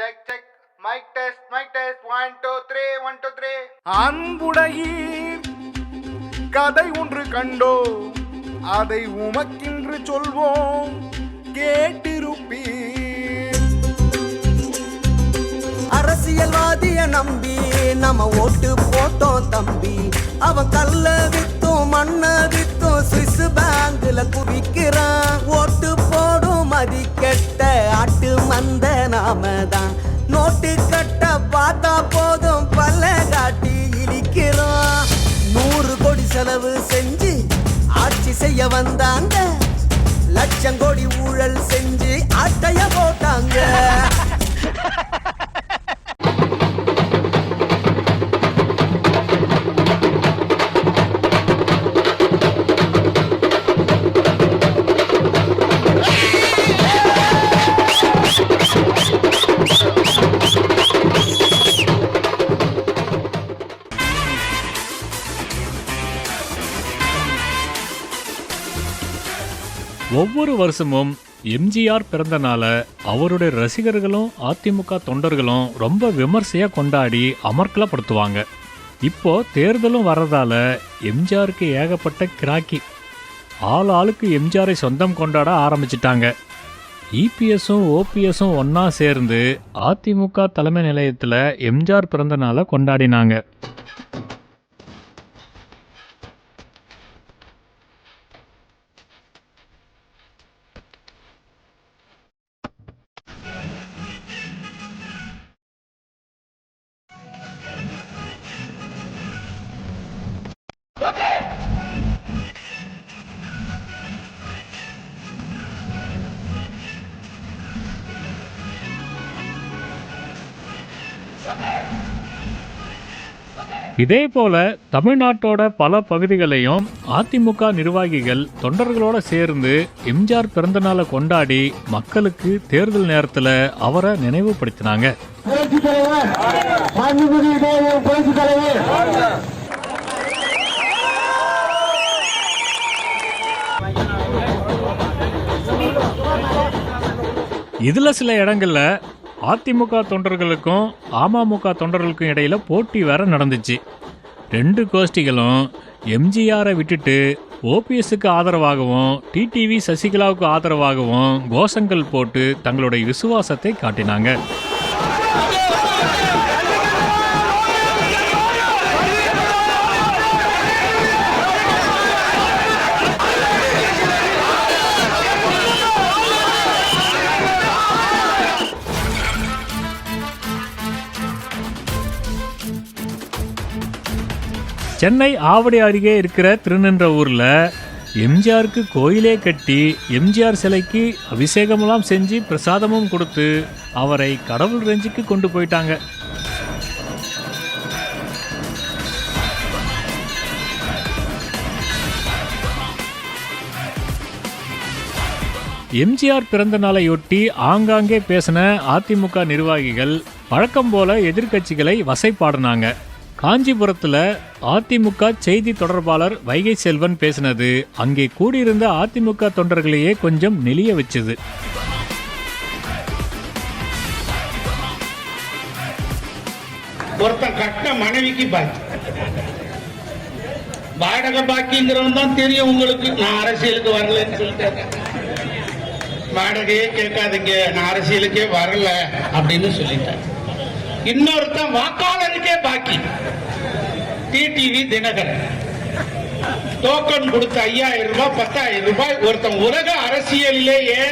Check check mic test mic test one two three one two three அன்புடையீர் கதை ஒன்று கண்டோ அதை உமக்கின்று சொல்வோம். கேட்டிருப்பீர். அரசியல்வாதிய நம்பி நம்ம ஓட்டு போட்டோம் தம்பி. அவன் கல்ல வித்தும் மண்ண வித்தும் சுவிஸ் பேங்க்ல குவிக்கிறான். ஓட்டு மதிக்கட்ட மதி கெட்ட ஆட்டு மந்த நாம தான் நோட்டு கட்ட பார்த்தா போதும் பல்ல காட்டி இழிக்கிறோம். நூறு கோடி செலவு செஞ்சு ஆட்சி செய்ய வந்தாங்க. லட்சம் கோடி ஊழல் செஞ்சு ஒவ்வொரு வருஷமும் எம்ஜிஆர் பிறந்தனால அவருடைய ரசிகர்களும் அதிமுக தொண்டர்களும் ரொம்ப விமர்சையாக கொண்டாடி அமர்க்கலப்படுத்துவாங்க இப்போ தேர்தலும் வர்றதால எம்ஜிஆருக்கு ஏகப்பட்ட கிராக்கி. ஆள் ஆளுக்கு எம்ஜிஆரை சொந்தம் கொண்டாட ஆரம்பிச்சிட்டாங்க. இபிஎஸும் ஓபிஎஸும் ஒன்றா சேர்ந்து அதிமுக தலைமை நிலையத்தில் எம்ஜிஆர் பிறந்த நாளை கொண்டாடினாங்க. இதே போல தமிழ்நாட்டோட பல பகுதிகளையும் அதிமுக நிர்வாகிகள் தொண்டர்களோட சேர்ந்து எம்ஜிஆர் பிறந்தநாளை கொண்டாடி மக்களுக்கு தேர்தல் நேரத்தில் அவரை நினைவுபடுத்தினாங்க. இதுல சில இடங்கள்ல அதிமுக தொண்டர்களுக்கும் அமமுக தொண்டர்களுக்கும் இடையில போட்டி வேற நடந்துச்சு. ரெண்டு கோஷ்டிகளும் எம்ஜிஆரை விட்டுட்டு ஓபிஎஸ்க்கு ஆதரவாகவும் டிடிவி சசிகலாவுக்கு ஆதரவாகவும் கோஷங்கள் போட்டு தங்களுடைய விசுவாசத்தை காட்டினாங்க. சென்னை ஆவடி அருகே இருக்கிற திருநின்ற ஊரில் எம்ஜிஆருக்கு கோயிலே கட்டி எம்ஜிஆர் சிலைக்கு அபிஷேகமெல்லாம் செஞ்சு பிரசாதமும் கொடுத்து அவரை கடவுள் ரெஞ்சுக்கு கொண்டு போயிட்டாங்க. எம்ஜிஆர் பிறந்த நாளையொட்டி ஆங்காங்கே பேசின அதிமுக நிர்வாகிகள் வழக்கம் போல எதிர்க்கட்சிகளை வசைப்பாடினாங்க. காஞ்சிபுரத்துல அதிமுக செய்தி தொடர்பாளர் வைகை செல்வன் பேசினது. அங்கே கூடியிருந்த அதிமுக தொண்டர்களையே கொஞ்சம் நெளிய வச்சது. ஒருத்தன் கட்ட மனைவிக்கு பாக்கி. வாடகை பாக்கிங்கிறவன் தான் தெரியும் உங்களுக்கு. நான் அரசியலுக்கு வரலன்னு சொல்லிட்டேன். வாடகையே கேட்காதீங்க. நான் அரசியலுக்கே வரல அப்படின்னு சொல்லிட்டேன். இன்னொருத்தன் வாக்காளருக்கே பாக்கி. டிடிவி தினகரன். டோக்கன் கொடுத்த ஐயாயிரம் ரூபாய் பத்தாயிரம் ரூபாய் ஒருத்தன் உலக அரசியலிலேயே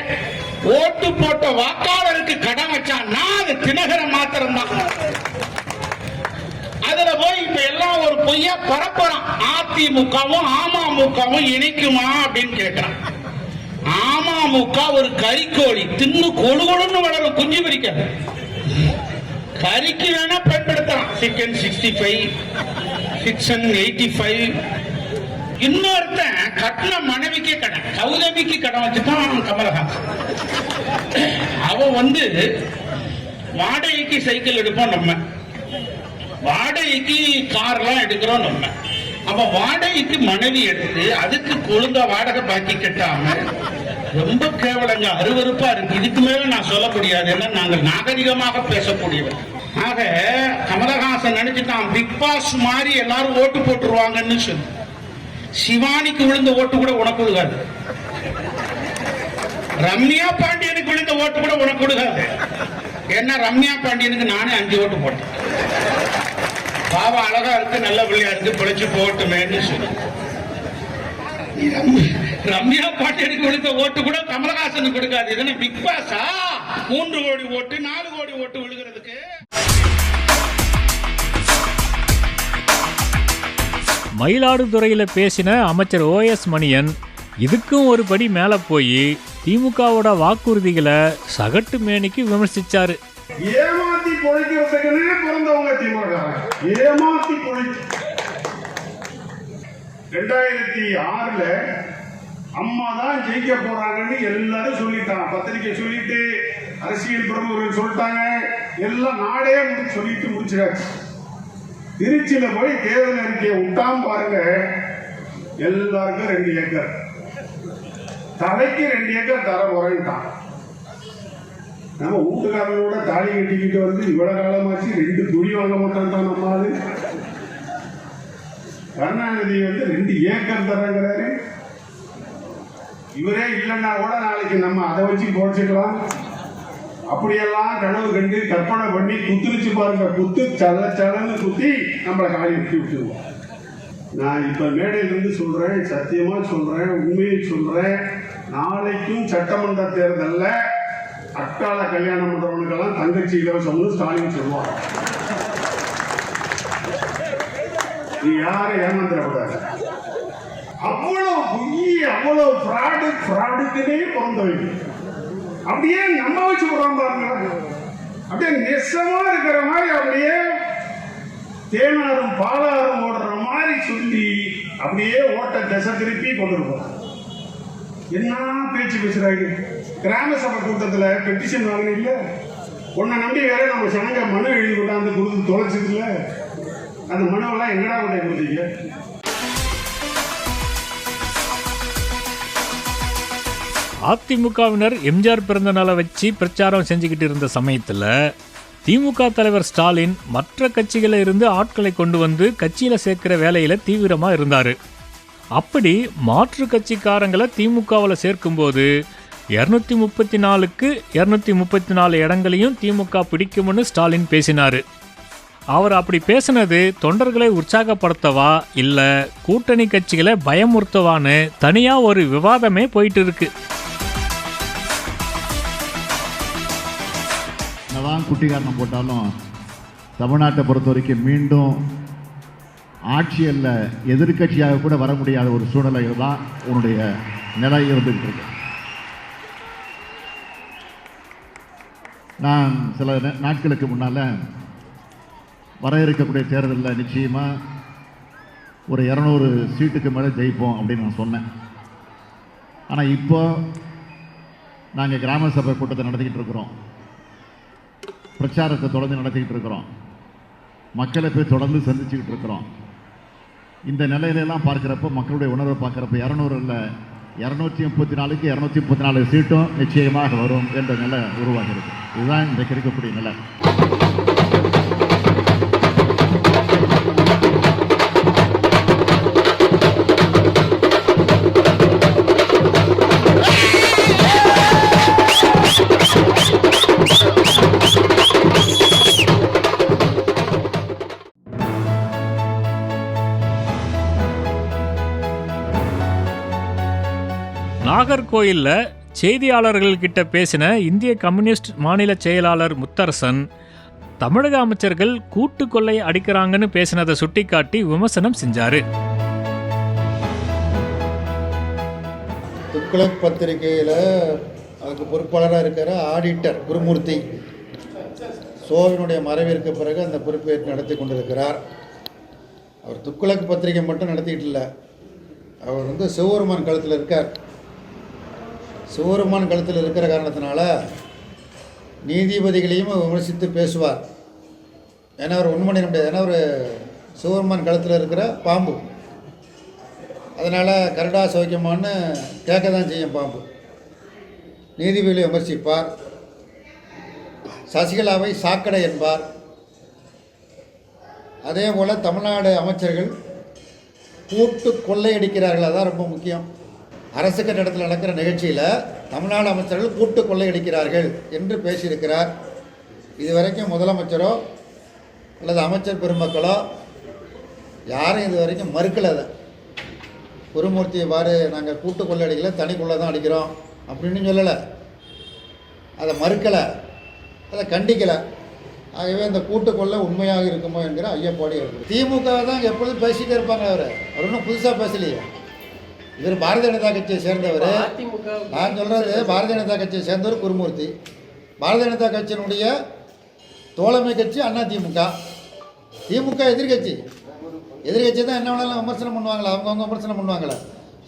ஓட்டு போட்ட வாக்காளருக்கு கடன் வச்சான்னா அது தினகரன் மாத்திரம் தான் அதுல போய் இப்ப எல்லாம் ஒரு பொய்யா பரப்புறான். அதிமுகவும் அமமுகவும் இணைக்குமா அப்படின்னு கேட்டான். அமமுக ஒரு கறிக்கோழி தின்னு கொழு கொழுன்னு வளரும் குஞ்சு பிரிக்காது கறிக்கு வேணா பயன்படுத்தலாம். Chicken sixty five chicken eighty five இன்னொருத்தன் கட்டின மனைவிக்கே கடன் கௌதமிக்கு கடன் வச்சுட்டான் கமலஹாசன். அவன் வந்து வாடகைக்கு சைக்கிள் எடுப்போம் நம்ம. வாடகைக்கு கார்லாம் எடுக்கிறோம் நம்ம. அப்ப வாடகைக்கு மனைவி எடுத்து அதுக்கு கொழுந்த வாடகை பாக்கி கட்டாம ரொம்ப கேவலங்க அருவருப்பா இருக்கு. இதுக்கு மேல நான் சொல்ல முடியாது. ஏன்னா நாங்கள் நாகரிகமாக பேசக்கூடியவர். ஆக கமலஹாசன் நினைச்சுட்டான் பிக் பாஸ் மாதிரி எல்லாரும் ஓட்டு போட்டுருவாங்கன்னு சொல்லி. சிவானிக்கு விழுந்த ஓட்டு கூட உனக்கு விழுகாது ரம்யா பாண்டியனுக்கு விழுந்த ஓட்டு கூட உனக்கு விழுகாது ஏன்னா ரம்யா பாண்டியனுக்கு நானே அஞ்சு ஓட்டு போட்டேன். பாவம் அழகா இருக்கு நல்ல பிள்ளையா இருக்கு பிழைச்சு போகட்டுமேன்னு சொல்லி. ரம்யா- பாண்டியனுக்கு விழுந்த ஓட்டு கூட கமலஹாசனுக்கு கொடுக்காது. இதுன்னு பிக் பாஸா மூன்று கோடி ஓட்டு நாலு கோடி ஓட்டு விழுகிறதுக்கு. மயிலாடுதுறையில பேசின அமைச்சர் ஓஎஸ் மணியன் இதுக்கும் ஒரு படி மேலே போய் திமுகவோட வாக்குறுதிகளை சகட்டு மேனிக்கு விமர்சிச்சாரு. ஏமாத்தி பொழைக்கிறதுக்குன்னு பிறந்தவங்க திமுக. ஏமாத்தி பொழைச்சு ரெண்டாயிரத்தி ஆறுல அம்மா தான் ஜெயிக்க போறாங்கன்னு எல்லாரும் சொல்லிட்டாங்க. பத்திரிக்கை சொல்லிட்டு அரசியல் பிரமுகர்கள் சொல்லிட்டாங்க. எல்லாம் நாடே சொல்லிட்டு முடிச்சிடாச்சு திருச்சியில போய் தேர்தல் அறிக்கையை விட்டாம பாருங்க. எல்லாருக்கும் ரெண்டு ஏக்கர். தலைக்கு ரெண்டு ஏக்கர் தர போறேன்ட்டான் நம்ம வீட்டுக்காரங்களோட தாலி கட்டிக்கிட்டு வந்து இவ்வளவு காலமாச்சு ரெண்டு துணி வாங்க மாட்டான் தான் நம்ம ஆளு கருணாநிதி வந்து ரெண்டு ஏக்கர் தரங்கிறாரு இவரே இல்லைன்னா கூட நாளைக்கு நம்ம அதை வச்சு குறைச்சிக்கலாம் அப்படியெல்லாம் கனவு கண்டு கற்பனை பண்ணி குத்துருச்சு பாருங்க. குத்து சல சலன்னு குத்தி நம்மளை காலி விட்டு விட்டுருவோம். நான் இப்ப மேடையிலிருந்து சொல்றேன் சத்தியமா சொல்றேன் உண்மையை சொல்றேன். நாளைக்கும் சட்டமன்ற தேர்தலில் அக்கால கல்யாணம் பண்றவனுக்கெல்லாம் தங்கச்சி இலவசம்னு ஸ்டாலின் சொல்லுவாங்க நீ யாரை ஏமாந்துடக்கூடாது அவ்வளவு பொய் அவ்வளவு ஃப்ராடு ஃப்ராடுக்குனே பிறந்தவங்க அப்படியே நம்ம வச்சு விடுறோம் பாருங்க அப்படியே நெசமா இருக்கிற மாதிரி அப்படியே தேனாரும் பாலாரும் ஓடுற மாதிரி சொல்லி அப்படியே ஓட்ட திசை திருப்பி கொண்டு போறாங்க என்ன பேச்சு பேசுறாங்க கிராம சபை கூட்டத்தில் பெட்டிஷன் இல்லை? உன்னை நம்பி வேற நம்ம சனங்க மனு எழுதி கொண்டாந்து கொடுத்து தொலைச்சது இல்ல அந்த மனுவெல்லாம் எங்கடா கொண்டே கொடுத்தீங்க? அதிமுகவினர் எம்ஜிஆர் பிறந்த நாளை வச்சு பிரச்சாரம் செஞ்சுக்கிட்டு இருந்த சமயத்தில் திமுக தலைவர் ஸ்டாலின் மற்ற கட்சிகளில் இருந்து ஆட்களை கொண்டு வந்து கட்சியில் சேர்க்கிற வேலையில் தீவிரமாக இருந்தார். அப்படி மாற்று கட்சிக்காரங்களை திமுகவில் சேர்க்கும்போது இரநூத்தி முப்பத்தி நாலுக்கு இரநூத்தி முப்பத்தி நாலு இடங்களையும் திமுக பிடிக்கும்னு ஸ்டாலின் பேசினார். அவர் அப்படி பேசினது தொண்டர்களை உற்சாகப்படுத்தவா இல்லை கூட்டணி கட்சிகளை பயமுறுத்தவான்னு தனியாக ஒரு விவாதமே போயிட்டு இருக்குது குட்டிக்காரணம் போட்டாலும் தமிழ்நாட்டை பொறுத்த வரைக்கும் மீண்டும் ஆட்சியில் எதிர்க்கட்சியாக கூட வர முடியாத ஒரு சூழ்நிலையில் தான் உன்னுடைய நிலை இருந்துகிட்டு இருக்கு. நான் சில நாட்களுக்கு முன்னால் வர இருக்கக்கூடிய தேர்தலில் நிச்சயமாக ஒரு இரநூறு சீட்டுக்கு மேலே ஜெயிப்போம் அப்படின்னு நான் சொன்னேன். ஆனால் இப்போ நாங்கள் கிராம சபை கூட்டத்தை நடத்திக்கிட்டு இருக்கிறோம். பிரச்சாரத்தை தொடர்ந்து நடத்திக்கிட்டு இருக்கிறோம். மக்களை போய் தொடர்ந்து சந்திச்சுக்கிட்டு இருக்கிறோம். இந்த நிலையிலெல்லாம் பார்க்குறப்ப மக்களுடைய உணர்வை பார்க்குறப்ப இரநூறு இல்லை இரநூத்தி முப்பத்தி நாலுக்கு இரநூத்தி முப்பத்தி நாலு சீட்டும் நிச்சயமாக வரும் என்ற நிலை உருவாகிறது. இதுதான் இன்றைக்கு இருக்கக்கூடிய நிலை. நாகர்கோயிலில் செய்தியாளர்கள்கிட்ட பேசின இந்திய கம்யூனிஸ்ட் மாநில செயலாளர் முத்தரசன் தமிழக அமைச்சர்கள் கூட்டு கொள்ளை அடிக்கிறாங்கன்னு பேசினதை சுட்டிக்காட்டி விமர்சனம் செஞ்சாரு. துக்ளக் பத்திரிகையில் அதுக்கு பொறுப்பாளராக இருக்கிற ஆடிட்டர் குருமூர்த்தி. சோவினுடைய மறைவிற்கு பிறகு அந்த பொறுப்பேற்று நடத்தி கொண்டிருக்கிறார். அவர் துக்ளக் பத்திரிகை மட்டும் நடத்திக்கிட்டு இல்லை. அவர் வந்து சிவபெருமான் கழுத்தில் இருக்கார். சிவபெருமான் கழுத்தில் இருக்கிற காரணத்தினால நீதிபதிகளையும் விமர்சித்து பேசுவார். ஏன்னா அவர் உண்மை பண்ண முடியாது. ஏன்னா அவர் சிவபெருமான் கழுத்தில் இருக்கிற பாம்பு. அதனால் கருடா சௌக்கியமானு கேட்க தான் செய்யும் பாம்பு. நீதிபதிகளை விமர்சிப்பார். சசிகலாவை சாக்கடை என்பார். அதே போல் தமிழ்நாடு அமைச்சர்கள் கூட்டு கொள்ளையடிக்கிறார்கள். அதான் ரொம்ப முக்கியம். அரசு கட்டிடத்தில் நடக்கிற நிகழ்ச்சியில் தமிழ்நாடு அமைச்சர்கள் கூட்டு கொள்ளையடிக்கிறார்கள் என்று பேசியிருக்கிறார். இதுவரைக்கும் முதலமைச்சரோ அல்லது அமைச்சர் பெருமக்களோ யாரும் இது வரைக்கும் மறுக்கலை அதை. குருமூர்த்தியை பாரு நாங்கள் கூட்டு கொள்ளையடிக்கல தனிக்குள்ளே தான் அடிக்கிறோம் அப்படின்னு சொல்லலை. அதை மறுக்கலை அதை கண்டிக்கலை. ஆகவே அந்த கூட்டு உண்மையாக இருக்குமோ என்கிற ஐயப்பாடு இருக்குது திமுக தான் எப்பொழுதும் பேசிகிட்டே இருப்பாங்க அவர். அவர் ஒன்றும் புதுசாக பேசலையே. இவர் பாரதிய ஜனதா கட்சியை சேர்ந்தவர். நான் சொல்கிறது பாரதிய ஜனதா கட்சியை சேர்ந்தவர் குருமூர்த்தி. பாரதிய ஜனதா கட்சியினுடைய தோழமை கட்சி அண்ணா திமுக. திமுக எதிர்கட்சி. எதிர்கட்சி தான் என்ன வேணாலும் விமர்சனம் பண்ணுவாங்களா? அவங்கவுங்க விமர்சனம் பண்ணுவாங்களா?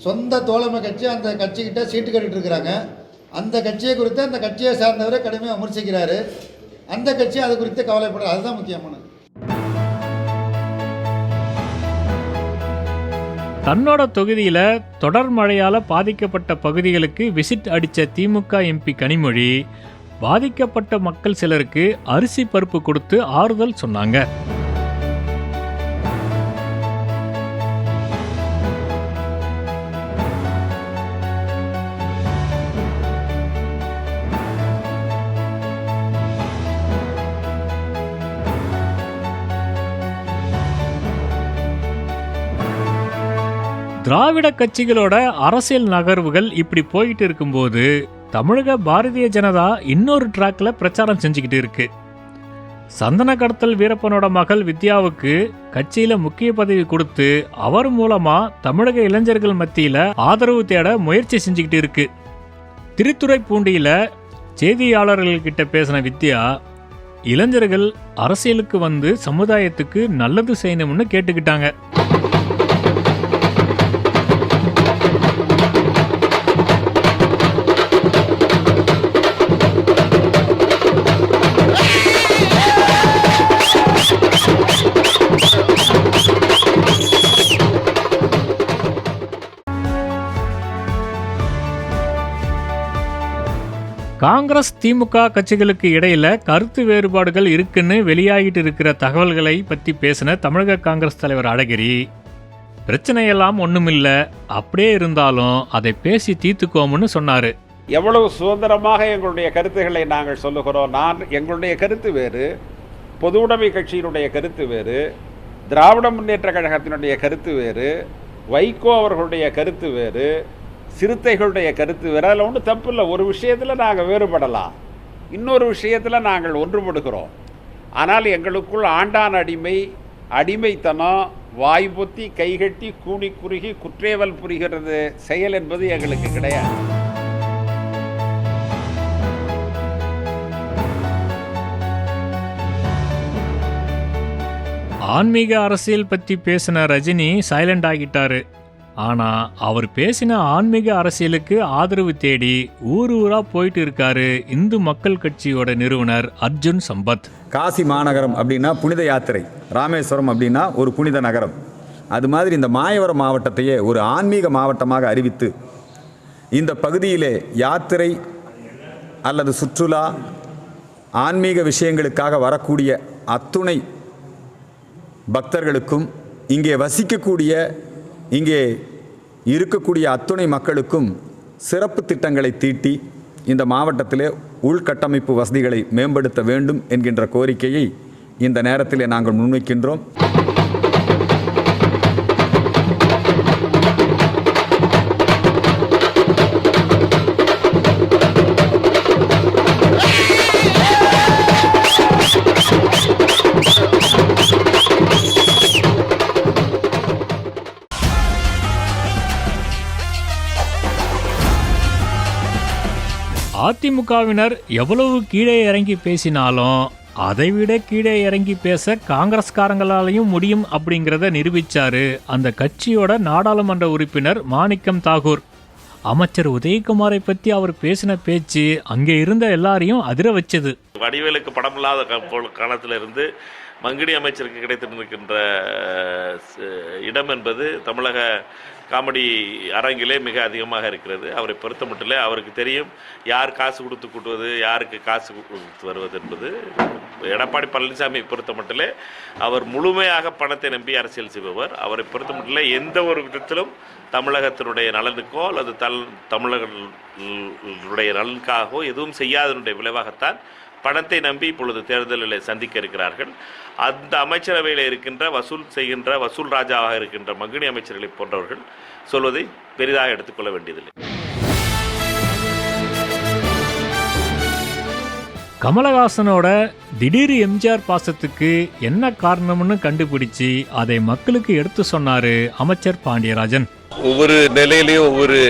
சொந்த தோழமை கட்சி அந்த கட்சிக்கிட்ட சீட்டு கட்டிட்டு இருக்கிறாங்க அந்த கட்சியை குறித்து அந்த கட்சியை சார்ந்தவரை கடுமையாக விமர்சிக்கிறாரு. அந்த கட்சி அது குறித்து கவலைப்படுறது அதுதான் முக்கியமானது. தன்னோட தொகுதியில தொடர் மழையால பாதிக்கப்பட்ட பகுதிகளுக்கு விசிட் அடித்த திமுக எம்பி கனிமொழி பாதிக்கப்பட்ட மக்கள் சிலருக்கு அரிசி பருப்பு கொடுத்து ஆறுதல் சொன்னாங்க. திராவிட கட்சிகளோட அரசியல் நகர்வுகள் இப்படி போயிட்டு இருக்கும்போது தமிழக பாரதிய ஜனதா இன்னொரு ட்ராக்ல பிரச்சாரம் செஞ்சுக்கிட்டு இருக்கு. சந்தன கடத்தல் வீரப்பனோட மகள் வித்யாவுக்கு கட்சியில முக்கிய பதவி கொடுத்து அவர் மூலமா தமிழக இளைஞர்கள் மத்தியில ஆதரவு தேட முயற்சி செஞ்சுக்கிட்டு இருக்கு. திருத்துறைப்பூண்டியில செய்தியாளர்கள்கிட்ட பேசின வித்யா இளைஞர்கள் அரசியலுக்கு வந்து சமுதாயத்துக்கு நல்லது செய்யணும்னு கேட்டுக்கிட்டாங்க. காங்கிரஸ் திமுக கட்சிகளுக்கு இடையில கருத்து வேறுபாடுகள் இருக்குன்னு வெளியாகிட்டு இருக்கிற தகவல்களை பத்தி பேசின தமிழக காங்கிரஸ் தலைவர் அழகிரி. பிரச்சனையெல்லாம் ஒண்ணுமில்ல. அப்படியே இருந்தாலும் அதை பேசி தீர்த்துக்கோம்னு சொன்னாரு. எவ்வளவு சுதந்திரமாக எங்களுடைய கருத்துக்களை நாங்கள் சொல்லுகிறோம். நான் எங்களுடைய கருத்து வேறு பொது உடைமை கட்சியினுடைய கருத்து வேறு திராவிட முன்னேற்ற கழகத்தினுடைய கருத்து வேறு வைகோ அவர்களுடைய கருத்து வேறு சிறுத்தைகளுடைய கருத்து வேறு. அதில் ஒன்றும் தப்பு இல்லை ஒரு விஷயத்தில் நாங்கள் வேறுபடலாம். இன்னொரு விஷயத்தில் நாங்கள் ஒன்றுபடுகிறோம். ஆனால் எங்களுக்குள் ஆண்டான் அடிமை அடிமைத்தனம் வாய் பொத்தி கைகட்டி கூணி குறுகி குற்றேவல் புரிகிறது. செயல் என்பது எங்களுக்கு கிடையாது. ஆன்மீக அரசியல் பற்றி பேசின ரஜினி சைலண்ட் ஆகிட்டாரு. ஆனால் அவர் பேசின ஆன்மீக அரசியலுக்கு ஆதரவு தேடி ஊர் ஊரா போயிட்டு இருக்காரு இந்து மக்கள் கட்சியோட நிறுவனர் அர்ஜுன் சம்பத். காசி மாநகரம் அப்படின்னா புனித யாத்திரை ராமேஸ்வரம் அப்படின்னா ஒரு புனித நகரம். அது மாதிரி இந்த மாயவரம் மாவட்டத்தையே ஒரு ஆன்மீக மாவட்டமாக அறிவித்து இந்த பகுதியிலே யாத்திரை அல்லது சுற்றுலா ஆன்மீக விஷயங்களுக்காக வரக்கூடிய அத்துணை பக்தர்களுக்கும் இங்கே வசிக்கக்கூடிய இங்கே இருக்கக்கூடிய அத்துணை மக்களுக்கும் சிறப்பு திட்டங்களை தீட்டி இந்த மாவட்டத்திலே உள்கட்டமைப்பு வசதிகளை மேம்படுத்த வேண்டும் என்கின்ற கோரிக்கையை இந்த நேரத்திலே நாங்கள் முன்வைக்கின்றோம். அதிமுகவினர் எவ்வளவு கீழே இறங்கி பேசினாலும் அதைவிட கீழே இறங்கி பேச காங்கிரஸ்காரங்களாலையும் முடியும் அப்படிங்கிறத நிரூபிச்சாரு அந்த கட்சியோட நாடாளுமன்ற உறுப்பினர் மாணிக்கம் தாகூர். அமைச்சர் உதயகுமாரை பத்தி அவர் பேசின பேச்சு அங்கே இருந்த எல்லாரையும் அதிர வச்சது. வடிவேலுக்கு படமில்லாத காலத்தில் இருந்து மங்கிடி அமைச்சருக்கு கிடைத்திருக்கின்ற இடம் என்பது தமிழக காமெடி அரங்கிலே மிக அதிகமாக இருக்கிறது. அவரை பொறுத்த மட்டிலே அவருக்கு தெரியும் யார் காசு கொடுத்து கூட்டுவது யாருக்கு காசு கொடுத்து வருவது என்பது. எடப்பாடி பழனிசாமி பொறுத்த மட்டிலே அவர் முழுமையாக பணத்தை நம்பி அரசியல் செய்பவர். அவரை பொறுத்த மட்டிலே எந்த ஒரு விதத்திலும் தமிழகத்தினுடைய நலனுக்கோ அல்லது தல் தமிழர்களுடைய நலனுக்காகவோ எதுவும் செய்யாதனுடைய விளைவாகத்தான் பணத்தை நம்பி இப்பொழுது தேர்தலில் சந்திக்க இருக்கிறார்கள். அந்த அமைச்சரவையில் இருக்கின்ற வசூல் செய்கின்ற வசூல் ராஜாவாக இருக்கின்ற மகிழி அமைச்சர்களை போன்றவர்கள் சொல்வதை பெரிதாக எடுத்துக்கொள்ள வேண்டியதில்லை. கமலஹாசனோட திடீர் எம்ஜிஆர் பாசத்துக்கு என்ன காரணம்னு கண்டுபிடிச்சு அதை மக்களுக்கு எடுத்து சொன்னாரு அமைச்சர் பாண்டியராஜன். ஒவ்வொரு நிலையிலையும் ஒவ்வொரு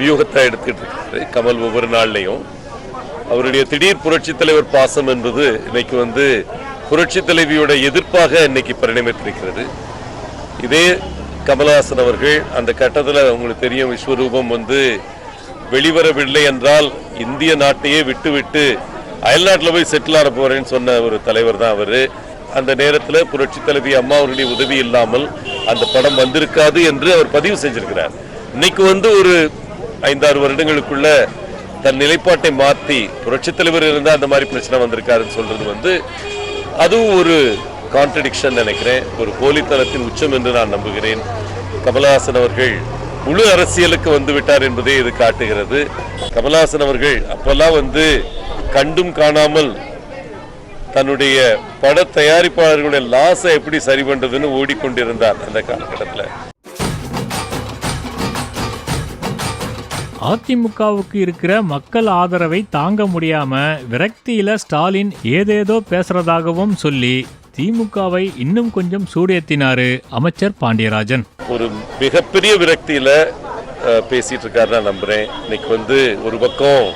வியூகத்தை எடுத்துட்டு இருக்காரு. கமல் ஒவ்வொரு நாள்லையும். அவருடைய திடீர் புரட்சி தலைவர் பாசம் என்பது இன்னைக்கு வந்து புரட்சி தலைவியோட எதிர்ப்பாக இன்னைக்கு பரிணமித்திருக்கிறது. இதே கமலஹாசன் அவர்கள் அந்த கட்டத்தில் உங்களுக்கு தெரியும் விஸ்வரூபம் வந்து வெளிவரவில்லை என்றால் இந்திய நாட்டையே விட்டுவிட்டு அயல்நாட்டில் போய் செட்டில் ஆக போகிறேன்னு சொன்ன ஒரு தலைவர் தான் அவர். அந்த நேரத்தில் புரட்சி தலைவி அம்மா அவருடைய உதவி இல்லாமல் அந்த படம் வந்திருக்காது என்று அவர் பதிவு செஞ்சிருக்கிறார். இன்னைக்கு வந்து ஒரு ஐந்தாறு வருடங்களுக்குள்ள தன் நிலைப்பாட்டை மாற்றி புரட்சி தலைவர் இருந்தால் அந்த மாதிரி பிரச்சனை வந்திருக்காருன்னு சொல்றது வந்து அதுவும் ஒரு கான்ட்ரடிக்ஷன் நினைக்கிறேன். ஒரு போலித்தனத்தின் உச்சம் என்று நான் நம்புகிறேன். கமலஹாசன் அவர்கள் முழு அரசியலுக்கு வந்து விட்டார் என்பதே இது காட்டுகிறது. கமலஹாசன் அவர்கள் அப்பெல்லாம் வந்து கண்டும் காணாமல் தன்னுடைய பட தயாரிப்பாளர்களுடைய லாஸை எப்படி சரி பண்றதுன்னு ஓடிக்கொண்டிருந்தார் அந்த காலகட்டத்தில். அதிமுகவுக்கு இருக்கிற மக்கள் ஆதரவை தாங்க முடியாம விரக்தியில ஸ்டாலின் ஏதேதோ பேசுறதாகவும் சொல்லி திமுகவை இன்னும் கொஞ்சம் சூடேத்தினாரு அமைச்சர் பாண்டியராஜன். ஒரு மிகப்பெரிய விரக்தியில பேசிட்டு இருக்காரு நான் நம்புறேன். இன்னைக்கு வந்து ஒரு பக்கம்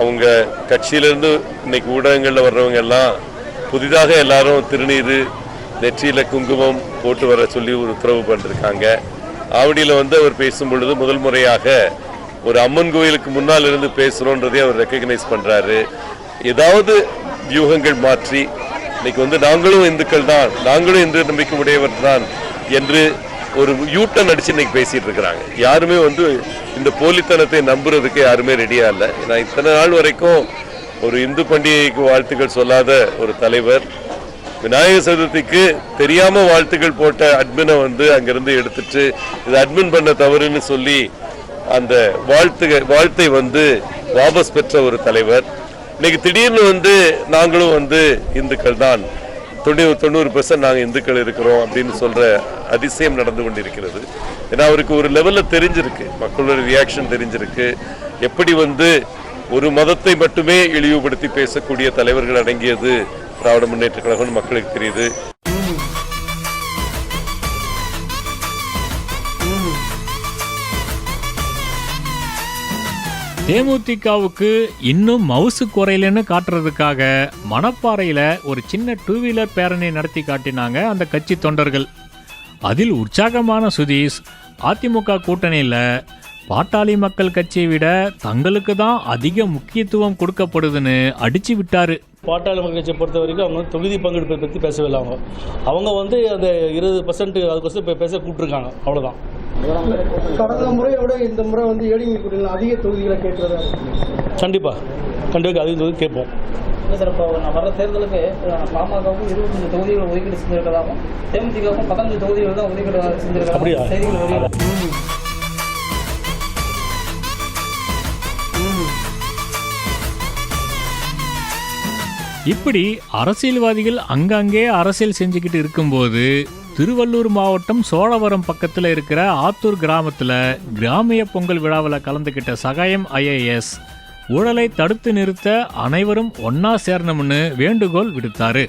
அவங்க கட்சியிலிருந்து இன்னைக்கு ஊடகங்களில் வர்றவங்க எல்லாம் புதிதாக எல்லாரும் திருநீர் நெற்றியில குங்குமம் போட்டு வர சொல்லி ஒரு உத்தரவு பண்ணிருக்காங்க. ஆவடியில் வந்து அவர் பேசும் பொழுது முதல் முறையாக ஒரு அம்மன் கோயிலுக்கு முன்னால் இருந்து பேசுறோன்றதை அவர் ரெக்கக்னைஸ் பண்றாரு. ஏதாவது வியூகங்கள் மாற்றி இன்னைக்கு வந்து நாங்களும் இந்துக்கள் தான் நாங்களும் இந்து நம்பிக்கை உடையவர் தான் என்று ஒரு யூட்டன் அடிச்சு இன்னைக்கு பேசிட்டு இருக்கிறாங்க. யாருமே வந்து இந்த போலித்தனத்தை நம்புறதுக்கு யாருமே ரெடியா இல்லை. நான் இத்தனை நாள் வரைக்கும் ஒரு இந்து பண்டிகைக்கு வாழ்த்துக்கள் சொல்லாத ஒரு தலைவர் விநாயகர் சதுர்த்திக்கு தெரியாம வாழ்த்துக்கள் போட்ட அட்மினை வந்து அங்கிருந்து எடுத்துட்டு இது அட்மின் பண்ண தவறுன்னு சொல்லி அந்த வாழ்த்து வாழ்த்தை வந்து வாபஸ் பெற்ற ஒரு தலைவர். இன்னைக்கு திடீர்னு வந்து நாங்களும் வந்து இந்துக்கள் தான். தொண்ணூறு தொண்ணூறு பெர்சன்ட் நாங்கள் இந்துக்கள் இருக்கிறோம் அப்படின்னு சொல்கிற அதிசயம் நடந்து கொண்டிருக்கிறது. ஏன்னா அவருக்கு ஒரு லெவலில் தெரிஞ்சிருக்கு. மக்களோட ரியாக்ஷன் தெரிஞ்சிருக்கு. எப்படி வந்து ஒரு மதத்தை மட்டுமே இழிவுபடுத்தி பேசக்கூடிய தலைவர்கள் அடங்கியது திராவிட முன்னேற்ற கழகம் மக்களுக்கு தெரியுது. தேமுதிகவுக்கு இன்னும் மவுசு குறையிலன்னு காட்டுறதுக்காக மணப்பாறையில் ஒரு சின்ன டூ வீலர் பேரணி நடத்தி காட்டினாங்க அந்த கட்சி தொண்டர்கள். அதில் உற்சாகமான சுதீஷ் அதிமுக கூட்டணியில் பாட்டாளி மக்கள் கட்சியை விட தங்களுக்கு தான் அதிக முக்கியத்துவம் கொடுக்கப்படுதுன்னு அடிச்சு விட்டாரு. பாட்டாளி மக்கள் கட்சியை பொறுத்த வரைக்கும் அவங்க தொகுதி பங்கெடுப்பை பற்றி பேசவே இல்லை அவங்க. அவங்க வந்து அந்த இருபது பர்சன்ட் அதுக்கொசம் இப்போ பேச கூப்பிட்டுருக்காங்க. அவ்வளோதான் கடந்த முறையோட இந்த முறை வந்து ஏடிஎம் கூட்டணியில் அதிக தொகுதிகளை கேட்கிறதா கண்டிப்பாக கண்டிப்பாக அதிக தொகுதி கேட்போம். இல்லை சார் இப்போ நான் வர தேர்தலுக்கு பாமகவுக்கும் இருபத்தஞ்சு தொகுதிகள் ஒதுக்கீடு செஞ்சிருக்கதாகவும் தேமுதிகவும் பதினஞ்சு தொகுதிகள் தான் ஒதுக்கீடு அப்படியா? செஞ்சிருக்காங்க செய்திகள் இப்படி அரசியல்வாதிகள் அங்கங்கே அரசியல் செஞ்சுக்கிட்டு இருக்கும்போது திருவள்ளூர் மாவட்டம் சோழவரம் பக்கத்தில் இருக்கிற ஆத்தூர் கிராமத்தில் கிராமிய பொங்கல் விழாவில் கலந்துக்கிட்ட சகாயம் ஐஏஎஸ் ஊழலை தடுத்து நிறுத்த அனைவரும் ஒன்னா சேரணும்னு வேண்டுகோள் விடுத்தாரு.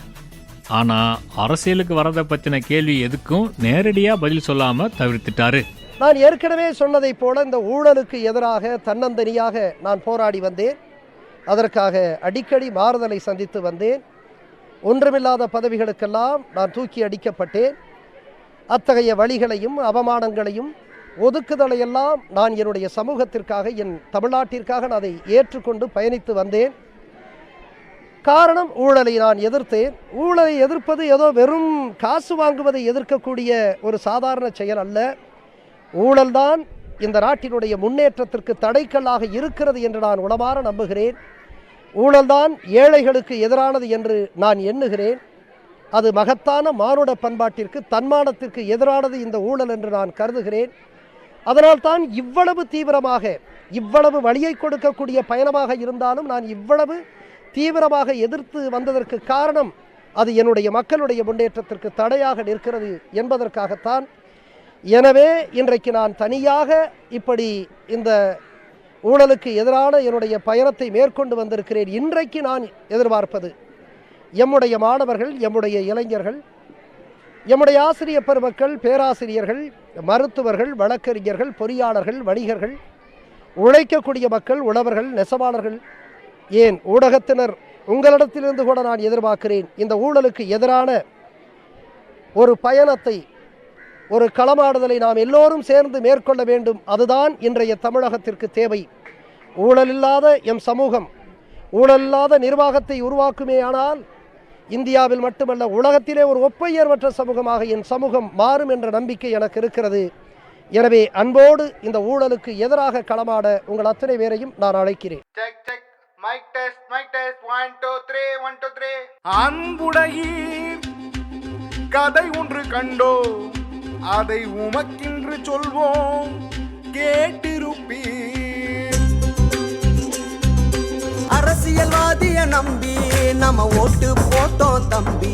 ஆனால் அரசியலுக்கு வரதை பற்றின கேள்வி எதுக்கும் நேரடியாக பதில் சொல்லாமல் தவிர்த்துட்டாரு. நான் ஏற்கனவே சொன்னதைப் போல இந்த ஊழலுக்கு எதிராக தன்னந்தனியாக நான் போராடி வந்தேன். அதற்காக அடிக்கடி மாறுதலை சந்தித்து வந்தேன். ஒன்றுமில்லாத பதவிகளுக்கெல்லாம் நான் தூக்கி அடிக்கப்பட்டேன். அத்தகைய வழிகளையும் அவமானங்களையும் ஒதுக்குதலையெல்லாம் நான் என்னுடைய சமூகத்திற்காக என் தமிழ்நாட்டிற்காக நான் அதை ஏற்றுக்கொண்டு பயணித்து வந்தேன். காரணம் ஊழலை நான் எதிர்த்தேன். ஊழலை எதிர்ப்பது ஏதோ வெறும் காசு வாங்குவதை எதிர்க்கக்கூடிய ஒரு சாதாரண செயல் அல்ல. ஊழல்தான் இந்த நாட்டினுடைய முன்னேற்றத்திற்கு தடைக்கல்லாக இருக்கிறது என்று நான் உளமாற நம்புகிறேன். ஊழல்தான் ஏழைகளுக்கு எதிரானது என்று நான் எண்ணுகிறேன். அது மகத்தான மானுட பண்பாட்டிற்கு தன்மானத்திற்கு எதிரானது இந்த ஊழல் என்று நான் கருதுகிறேன். அதனால்தான் இவ்வளவு தீவிரமாக இவ்வளவு வழியை கொடுக்கக்கூடிய பயணமாக இருந்தாலும் நான் இவ்வளவு தீவிரமாக எதிர்த்து வந்ததற்கு காரணம் அது என்னுடைய மக்களுடைய முன்னேற்றத்திற்கு தடையாக நிற்கிறது என்பதற்காகத்தான். எனவே இன்றைக்கு நான் தனியாக இப்படி இந்த ஊழலுக்கு எதிரான என்னுடைய பயணத்தை மேற்கொண்டு வந்திருக்கிறேன். இன்றைக்கு நான் எதிர்பார்ப்பது எம்முடைய மாணவர்கள் எம்முடைய இளைஞர்கள் எம்முடைய ஆசிரிய பெருமக்கள் பேராசிரியர்கள் மருத்துவர்கள் வழக்கறிஞர்கள் பொறியாளர்கள் வணிகர்கள் உழைக்கக்கூடிய மக்கள் உழவர்கள் நெசவாளர்கள் ஏன் ஊடகத்தினர் உங்களிடத்திலிருந்து கூட நான் எதிர்பார்க்கிறேன். இந்த ஊழலுக்கு எதிரான ஒரு பயணத்தை ஒரு களமாடுதலை நாம் எல்லோரும் சேர்ந்து மேற்கொள்ள வேண்டும். அதுதான் இன்றைய தமிழகத்திற்கு தேவை. ஊழலில்லாத எம் சமூகம் ஊழலில்லாத நிர்வாகத்தை உருவாக்குமேயானால் இந்தியாவில் மட்டுமல்ல உலகத்திலே ஒரு ஒப்பையர்வற்ற சமூகமாக என் சமூகம் மாறும் என்ற நம்பிக்கை எனக்கு இருக்கிறது. எனவே அன்போடு இந்த ஊழலுக்கு எதிராக களமாட உங்கள் அத்தனை பேரையும் நான் அழைக்கிறேன். அன்புடையீர் கதை ஒன்று கண்டோ அதை உமக்கின்று சொல்வோம் கேட்டிருப்பீர். அரசியல்வாதிய நம்பி நம்ம ஓட்டு போட்டோம் தம்பி.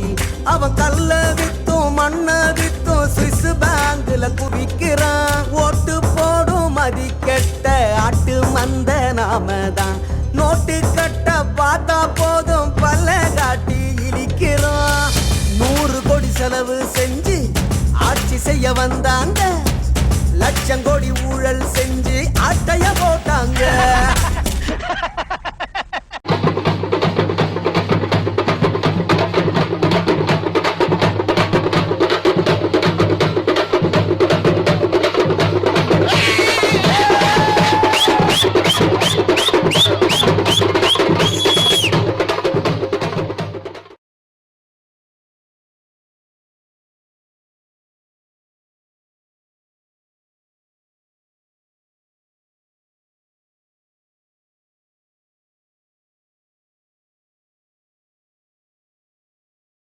அவன் கல்ல வித்தும் மண்ண வித்தும் சுவிஸ் பேங்க்ல குவிக்கிறான். ஓட்டு போடும் மதிக்கெட்ட ஆட்டு மந்த நாம தான் நோட்டு கட்ட பார்த்தா போதும் பல்ல காட்டி இழிக்கிறோம் நூறு கோடி செலவு செஞ்சு செய்ய வந்தாங்க. லட்சம் கோடி ஊழல் செஞ்சு அட்டைய போட்டாங்க.